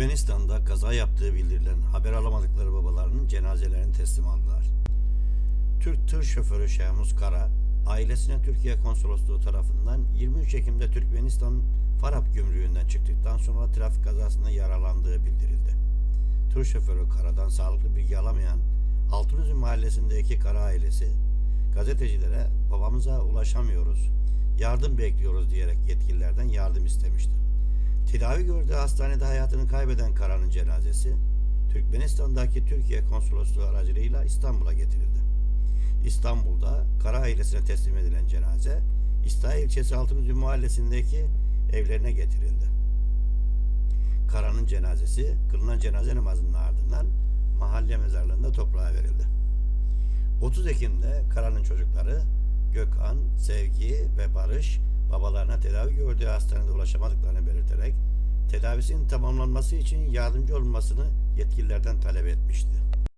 Türkmenistan'da kaza yaptığı bildirilen haber alamadıkları babalarının cenazelerini teslim aldılar. Türk tır şoförü Şehmus Kara, ailesine Türkiye Konsolosluğu tarafından 23 Ekim'de Türkmenistan Farap gümrüğünden çıktıktan sonra trafik kazasında yaralandığı bildirildi. Tır şoförü Kara'dan sağlıklı bilgi alamayan Altınözü mahallesindeki Kara ailesi gazetecilere babamıza ulaşamıyoruz, yardım bekliyoruz diyerek yetkililerden yardım istemişti. Tedavi gördüğü hastanede hayatını kaybeden Kara'nın cenazesi Türkmenistan'daki Türkiye Konsolosluğu aracılığıyla İstanbul'a getirildi. İstanbul'da Kara ailesine teslim edilen cenaze İstahi ilçesi Altınözü mahallesindeki evlerine getirildi. Kara'nın cenazesi kılınan cenaze namazının ardından mahalle mezarlığında toprağa verildi. 30 Ekim'de Kara'nın çocukları Gökhan, Sevgi ve Barış babalarına tedavi gördüğü hastanede ulaşamadıklarını belirterek tedavisinin tamamlanması için yardımcı olunmasını yetkililerden talep etmişti.